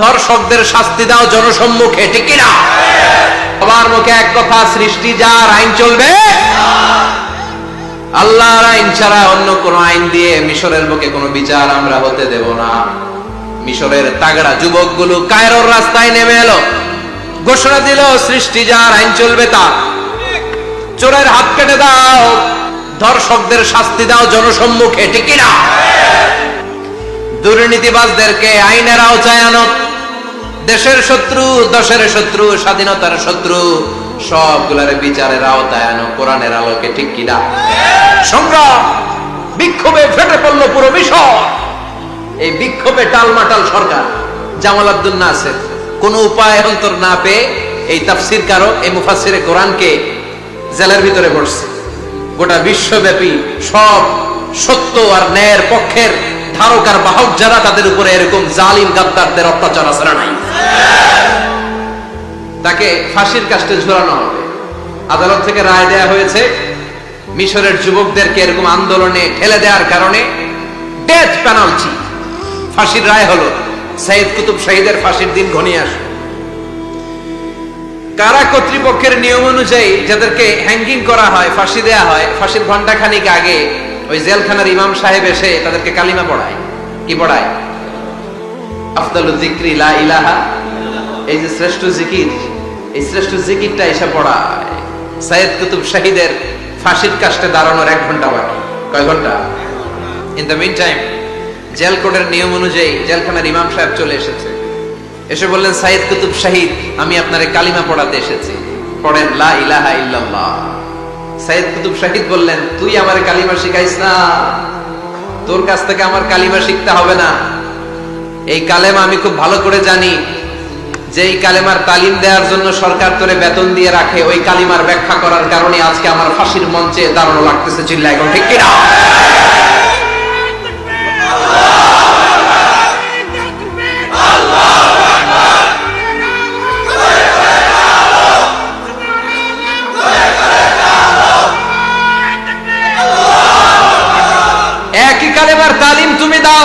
ধর্ষকদের শাস্তি দাও জনসম্মুখে, ঠিক কিনা? সবার মুখে এক কথা, সৃষ্টি যার আইন চলবে, আল্লাহর আইন ছাড়া অন্য কোন আইন দিয়ে মিশরের বুকে কোনো বিচার আমরা হতে দেব না। মিশরের তাগড়া যুবকগুলো কায়রোর রাস্তায় নেমে এলো। ঘোষণা দিল, সৃষ্টি যার আইন চলবে তা। চোরের হাত কেটে দাও ধর্ষকদের শাস্তি দাও জনসম্মুখে, ঠিক কিনা? দুর্নীতিবাজদেরকে আইনের আওতায় আনো দেশের শত্রু, দশের শত্রু, স্বাধীনতার শত্রু, সবগুলার বিচারের আওতায় আনো, কোরআনের আলোকে, ঠিক কিনা সংগ্রাম, বিক্ষোভে ফেটে পড়ল পুরো বিষয় এই বিক্ষোভে টালমাটাল সরকার, জামাল আব্দুল নাসের। কোন উপায় অন্তর না পেয়ে এই তাফসির কারও এই মুফাসিরে কোরআনকে জেলের ভিতরে পড়ছে গোটা বিশ্বব্যাপী সব সত্য আর ন্যায়ের পক্ষের ধারক আর বাহক যারা তাদের উপরে এরকম জালিম গাদ্দারদের অত্যাচার আছে নাই? তাকে ফাঁসির কাস্টে ঝোলানো হবে। আদালত থেকে রায় দেয়া হয়েছে, মিশরের যুবকদেরকে এরকম আন্দোলনে ঠেলে দেওয়ার কারণে ডেথ পেনাল্টি ফাঁসির রায় হলো সাইদ কুতুব শহীদের ফাঁসির দিন ঘনিয়ে আসে কারা কর্তৃপক্ষের নিয়ম অনুযায়ী যাদেরকে হ্যাঙ্গিং করা হয়, ফাঁসি দেয়া হয়, ফাঁসির ঘণ্টা খানিক আগে ওই জেলখানার ইমাম সাহেব এসে তাদেরকে কালিমা পড়ায়। কি পড়ায়? আফদালু ইলাহা এই যে শ্রেষ্ঠ জিকির, এই শ্রেষ্ঠ জিকিরটা এসে পড়ায়। সাইদ কুতুব শাহিদের ফাঁসির কাস্টে দাঁড়ানোর এক ঘণ্টা বাকি। কয় ঘণ্টা? In the mean time jail কোডের নিয়ম অনুযায়ী জেলখানার ইমাম সাহেব চলে এসেছে। এসে বললেন সাইদ কুতুব শাহিদ, আমি আপনারে কালিমা পড়াতে এসেছি। পড়েন, লা ইলাহা ইল্লাল্লাহ। সাইদ কুতুব শাহিদ বললেন, তুই আমারে কালিমা শিখাইস না। তোর কাছ থেকে আমার কালিমা শিখতে হবে না। এই কালেমা আমি খুব ভালো করে জানি। যে এই কালেমার তালিম দেওয়ার জন্য সরকার তোরে বেতন দিয়ে রাখে, ওই কালিমার ব্যাখ্যা করার কারণে আজকে আমার ফাঁসির মঞ্চে দাঁড়ানো লাগতেছে চিল্লা এখন ঠিক কিনা? তালিম তুমি দাও